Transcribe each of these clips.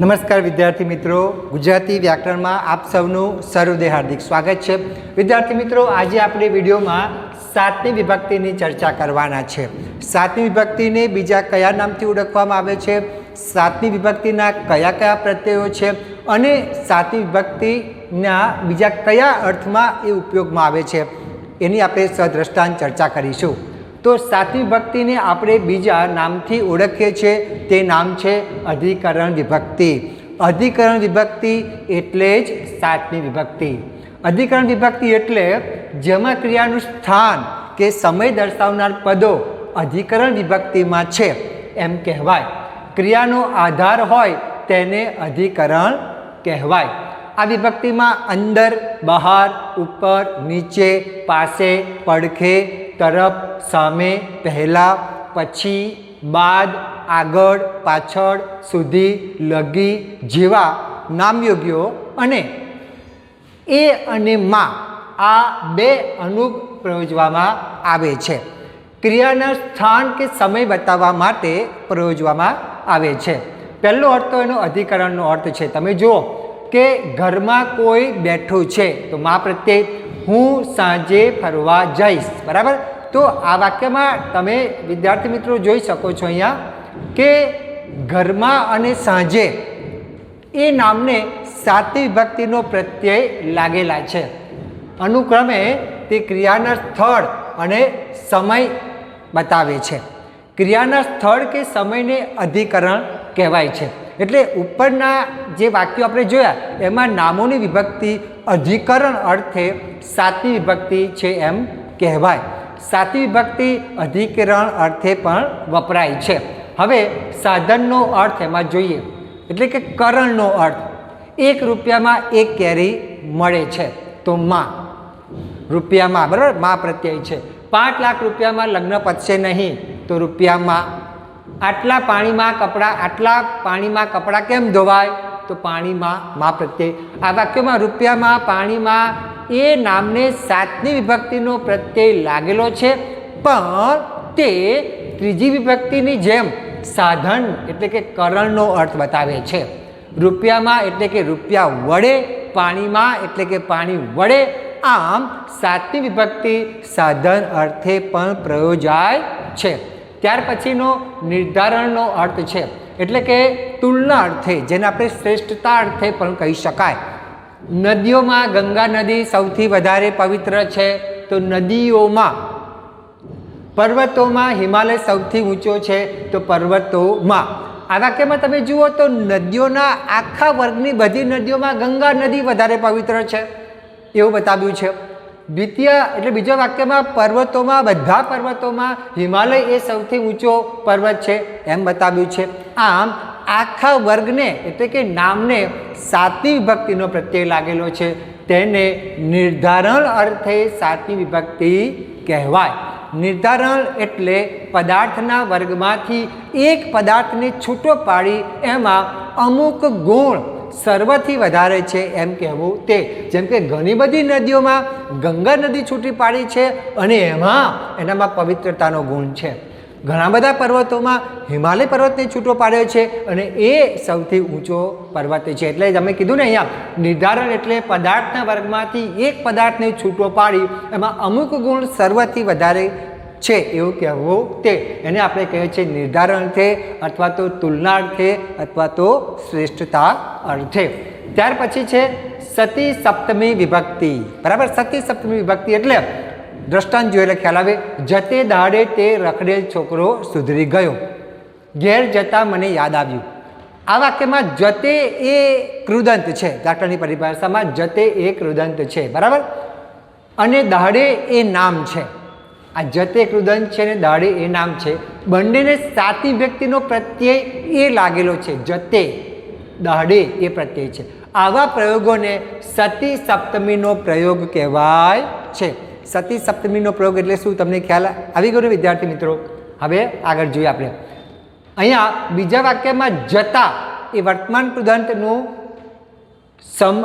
નમસ્કાર વિદ્યાર્થી મિત્રો. ગુજરાતી વ્યાકરણમાં આપ સૌનું સર્વદે હાર્દિક સ્વાગત છે. વિદ્યાર્થી મિત્રો, આજે આપણે વિડીયોમાં સાતમી વિભક્તિની ચર્ચા કરવાના છે. સાતમી વિભક્તિને બીજા કયા નામથી ઓળખવામાં આવે છે? સાતમી વિભક્તિના કયા કયા પ્રત્યયો છે? અને સાતમી વિભક્તિના બીજા કયા અર્થમાં એ ઉપયોગમાં આવે છે? એની આપણે સદ્રષ્ટાંત ચર્ચા કરીશું. તો સાતમી ભક્તિને આપણે બીજા નામથી ઓળખીએ છીએ. તે નામ છે અધિકરણ વિભક્તિ. અધિકરણ વિભક્તિ એટલે જ સાતમી વિભક્તિ. અધિકરણ વિભક્તિ એટલે જેમાં ક્રિયાનું સ્થાન કે સમય દર્શાવનાર પદો અધિકરણ વિભક્તિમાં છે એમ કહેવાય. ક્રિયાનો આધાર હોય તેને અધિકરણ કહેવાય. આ વિભક્તિમાં અંદર, બહાર, ઉપર, નીચે, પાસે, પડખે તરફ સામે પહેલાં, પછી, બાદ, આગળ, પાછળ, સુધી, લગી જેવા નામયોગ્યો અને એ અને માં આ બે અનુગ પ્રયોજવામાં આવે છે. ક્રિયાના સ્થાન કે સમય બતાવવા માટે પ્રયોજવામાં આવે છે. પહેલો અર્થ એનો અધિકરણનો અર્થ છે. તમે જુઓ કે ઘરમાં કોઈ બેઠું છે, તો મા પ્રત્યે હું સાંજે ફરવા જઈશ. બરાબર? તો આ વાક્યમાં તમે વિદ્યાર્થી મિત્રો જોઈ શકો છો અહીંયા કે ઘરમાં અને સાંજે એ નામને સાતી વિભક્તિનો પ્રત્યય લાગેલા છે. અનુક્રમે તે ક્રિયાના સ્થળ અને સમય બતાવે છે. ક્રિયાના સ્થળ કે સમયને અધિકરણ કહેવાય છે. એટલે ઉપરના જે વાક્યો આપણે જોયા, એમાં નામોની વિભક્તિ, અધિકરણ અર્થે સાતમી વિભક્તિ છે એમ કહેવાય. સાતમી વિભક્તિ અધિકરણ અર્થે પણ વપરાય છે. હવે સાધનનો અર્થ એમાં જોઈએ. એટલે કે કરણનો અર્થ. એક રૂપિયામાં એક કેરી મળે છે. તો માં. રૂપિયામાં, બરાબર? માં પ્રત્યય છે. પાંચ લાખ રૂપિયામાં લગ્ન પતશે નહીં, તો રૂપિયામાં આટલા પાણીમાં કપડાં, આટલા પાણીમાં કપડાં કેમ ધોવાય? તો પાણીમાં મા પ્રત્યય આ વાક્યમાં રૂપિયામાં પાણીમાં એ નામને સાતની વિભક્તિનો પ્રત્યય લાગેલો છે, પણ તે ત્રીજી વિભક્તિની જેમ સાધન એટલે કે કરણનો અર્થ બતાવે છે. રૂપિયામાં એટલે કે રૂપિયા વડે, પાણીમાં એટલે કે પાણી વડે, આમ સાતમી વિભક્તિ સાધન અર્થે પણ પ્રયોજાય છે. ત્યાર પછીનો નિર્ધારણનો અર્થ છે. એટલે કે તુલના અર્થે, જેને આપણે શ્રેષ્ઠતા અર્થે પણ કહી શકાય. નદીઓમાં ગંગા નદી સૌથી વધારે પવિત્ર છે, તો નદીઓમાં, પર્વતોમાં હિમાલય સૌથી ઊંચો છે, તો પર્વતોમાં. આ વાક્યમાં તમે જુઓ તો નદીઓના આખા વર્ગની બધી નદીઓમાં ગંગા નદી વધારે પવિત્ર છે. એવું બતાવ્યું છે. દ્વિતીય એટલે બીજા વાક્યમાં પર્વતોમાં, બધા પર્વતોમાં હિમાલય એ સૌથી ઊંચો પર્વત છે એમ બતાવ્યું છે. આમ આખા વર્ગને એટલે કે નામને સાતમી વિભક્તિનો પ્રત્યય લાગેલો છે. તેને નિર્ધારણ અર્થે સાતમી વિભક્તિ કહેવાય. નિર્ધારણ એટલે પદાર્થના વર્ગમાંથી એક પદાર્થને છૂટો પાડી એમાં અમુક ગુણ સર્વથી વધારે છે એમ કહેવું તે. જેમ કે ઘણી બધી નદીઓમાં ગંગા નદી છૂટી પાડી છે અને એમાં એનામાં પવિત્રતાનો ગુણ છે. ઘણા બધા પર્વતોમાં હિમાલય પર્વતને છૂટો પાડ્યો છે અને એ સૌથી ઊંચો પર્વત છે. એટલે તમે કીધું ને અહીંયા, નિર્ધારણ એટલે પદાર્થના વર્ગમાંથી એક પદાર્થને છૂટો પાડી, એમાં અમુક ગુણ સર્વથી વધારે છે એવું કહેવું તે. એને આપણે કહીએ છીએ નિર્ધારણ અર્થે અથવા તો તુલના અથવા તો શ્રેષ્ઠતા અર્થે. ત્યાર પછી છે સતી સપ્તમી વિભક્તિ. બરાબર? સતી સપ્તમી વિભક્તિ એટલે દ્રષ્ટાંત એટલે ખ્યાલ આવે. જતે દાડે તે રખડેલ છોકરો સુધરી ગયો. ઘેર જતાં મને યાદ આવ્યું. આ વાક્યમાં જતે એ કૃદંત છે. દાખલાની પરિભાષામાં જતે એ કૃદંત છે. બરાબર? અને દાડે એ નામ છે. આ જતે કૃદંત છે ને દાડે એ નામ છે. બંનેને સાતી વ્યક્તિનો પ્રત્યય એ લાગેલો છે. જતે, દાડે એ પ્રત્યય છે. આવા પ્રયોગોને સતી સપ્તમીનો પ્રયોગ કહેવાય છે. સતી સપ્તમીનો પ્રયોગ એટલે શું? તમને ખ્યાલ આવી ગયો ને વિદ્યાર્થી મિત્રો? હવે આગળ જોઈએ આપણે. અહીંયા બીજા વાક્યમાં જતા એ વર્તમાન કૃદંતનું સમ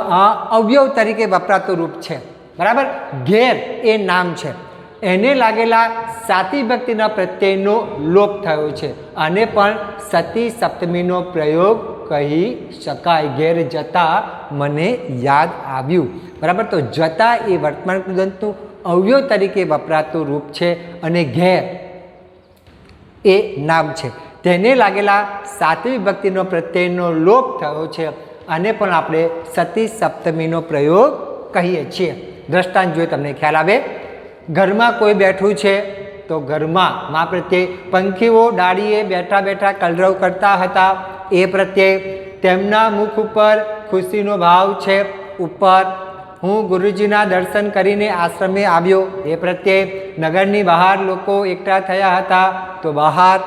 અવયવ તરીકે વપરાતું રૂપ છે. બરાબર? ઘેર એ નામ છે. એને લાગેલા સાતી ભક્તિના પ્રત્યેનો લોપ થયો છે. અને પણ સતી સપ્તમીનો પ્રયોગ કહી શકાય. ઘેર જતા મને યાદ આવ્યું. બરાબર? તો જતા એ વર્તમાન કૃદંતનું અવયવ તરીકે વપરાતું રૂપ છે અને ઘેર એ નામ છે. તેને લાગેલા સાતમી ભક્તિનો પ્રત્યેનો લોપ થયો છે. આને પણ આપણે સતી સપ્તમીનો પ્રયોગ કહીએ છીએ. દ્રષ્ટાંત જોઈએ તમને ખ્યાલ આવે ઘરમાં કોઈ બેઠું છે, તો ઘરમાં મા પ્રત્યે પંખીઓ ડાળીએ બેઠા બેઠા કલરવ કરતા હતા. એ પ્રત્યે તેમના મુખ ઉપર ખુશીનો ભાવ છે. ઉપર હું ગુરુજીના દર્શન કરીને આશ્રમે આવ્યો. એ પ્રત્યે નગરની બહાર લોકો એકઠા થયા હતા. તો બહાર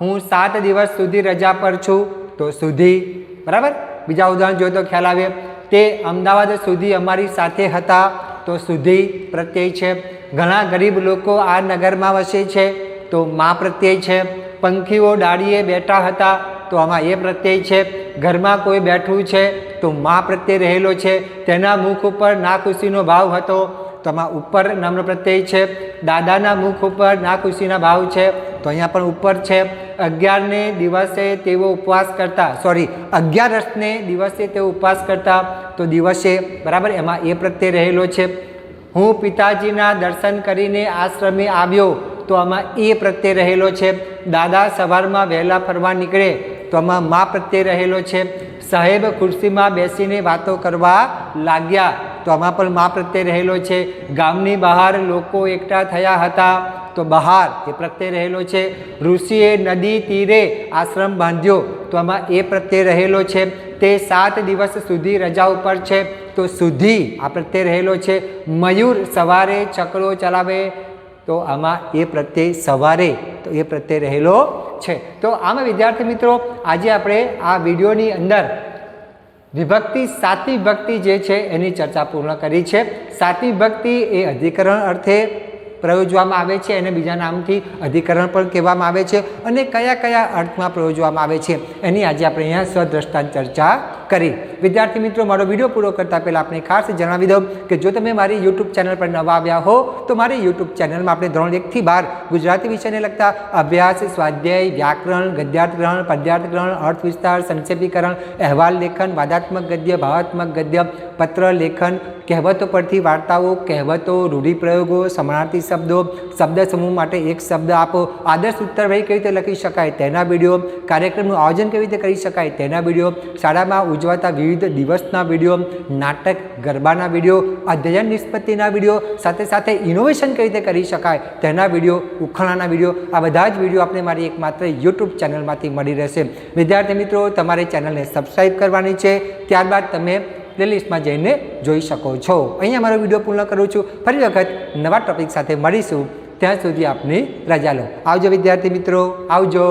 હું સાત દિવસ સુધી રજા પર છું. તો સુધી, બરાબર? બીજા ઉદાહરણ જોઈએ તો ખ્યાલ આવે. તે અમદાવાદ સુધી અમારી સાથે હતા. તો સુધી પ્રત્યય છે. ઘણા ગરીબ લોકો આ નગરમાં વસે છે, તો મા પ્રત્યય છે. પંખીઓ ડાળીએ બેઠા હતા, તો આમાં એ પ્રત્યય છે. ઘરમાં કોઈ બેઠું છે, તો મા પ્રત્યય રહેલો છે. તેના મુખ ઉપર નાખુશીનો ભાવ હતો, તો આમાં ઉપર નામનો પ્રત્યય છે. દાદાના મુખ ઉપર નાખુશીના ભાવ છે, તો અહીંયા પણ ઉપર છે. અગિયારને દિવસે તેઓ ઉપવાસ કરતા સોરી અગિયારસને દિવસે તેઓ ઉપવાસ કરતા, તો દિવસે, બરાબર, એમાં એ પ્રત્યય રહેલો છે. હું પિતાજીના દર્શન કરીને આશ્રમે આવ્યો તો આમાં એ પ્રત્યે રહેલો છે. દાદા સવારમાં વહેલા ફરવા નીકળે તો આમાં મા પ્રત્યે રહેલો છે. સાહેબ ખુરશીમાં બેસીને વાતો કરવા લાગ્યા. તો આમાં પણ મા પ્રત્યે રહેલો છે. ગામની બહાર લોકો એકઠા થયા હતા તો બહાર એ પ્રત્યે રહેલો છે. ઋષિએ નદી તીરે આશ્રમ બાંધ્યો તો આમાં એ પ્રત્યે રહેલો છે. તે સાત દિવસ સુધી રજા ઉપર છે. તો સુધી આ પ્રત્યે રહેલો છે. મયુર સવારે ચક્રો ચલાવે તો આમાં એ પ્રત્યે સવારે તો એ પ્રત્યે રહેલો છે. તો આમાં વિદ્યાર્થી મિત્રો, આજે આપણે આ વિડીયોની અંદર વિભક્તિ સાતી ભક્તિ જે છે એની ચર્ચા પૂર્ણ કરી છે. સાતી ભક્તિ એ અધિકરણ અર્થે પ્રયોજવામાં આવે છે એને બીજા નામથી અધિકરણ પણ કહેવામાં આવે છે અને કયા કયા અર્થમાં પ્રયોજવામાં આવે છે એની આજે આપણે અહીંયા સ્વદ્રષ્ટાંત ચર્ચા કરી. વિદ્યાર્થી મિત્રો, મારો વીડિયો પૂરો કરતાં પહેલાં આપણે ખાસ જણાવી દઉં કે જો તમે મારી યુટ્યુબ ચેનલ પર નવા આવ્યા હો, તો મારી યુટ્યુબ ચેનલમાં આપણે ધોરણ એકથી બાર ગુજરાતી વિષયને લગતા અભ્યાસ, સ્વાધ્યાય, વ્યાકરણ ગદ્યાર્થ ગ્રહણ પદ્યાર્થ ગ્રહણ અર્થ વિસ્તાર, સંક્ષેપીકરણ, અહેવાલ લેખન, વાદાત્મક ગદ્ય, ભાવાત્મક ગદ્ય, પત્ર લેખન, કહેવતો પરથી વાર્તાઓ, કહેવતો, રૂઢિપ્રયોગો, સમાનાર્થી શબ્દો, શબ્દ સમૂહ માટે એક શબ્દ આપો, આદર્શ ઉત્તર વહી કેવી રીતે લખી શકાય તેના વીડિયો, કાર્યક્રમનું આયોજન કેવી રીતે કરી શકાય તેના વીડિયો, શાળામાં ઉજવાતા વિવિધ દિવસના વીડિયો, નાટક, ગરબાના વીડિયો, અધ્યયન નિષ્પત્તિના વીડિયો, સાથે સાથે ઇનોવેશન કઈ રીતે કરી શકાય તેના વીડિયો, ઉખાણાના વીડિયો, આ બધા જ વીડિયો આપણે મારી એકમાત્ર યુટ્યુબ ચેનલમાંથી મળી રહેશે. વિદ્યાર્થી મિત્રો, તમારે ચેનલને સબસ્ક્રાઈબ કરવાની છે, ત્યારબાદ તમે પ્લેલિસ્ટમાં જઈને જોઈ શકો છો. અહીંયા મારો વીડિયો પૂર્ણ કરું છું. ફરી વખત નવા ટોપિક સાથે મળીશું. ત્યાં સુધી આપની રજા લો. આવજો વિદ્યાર્થી મિત્રો. આવજો.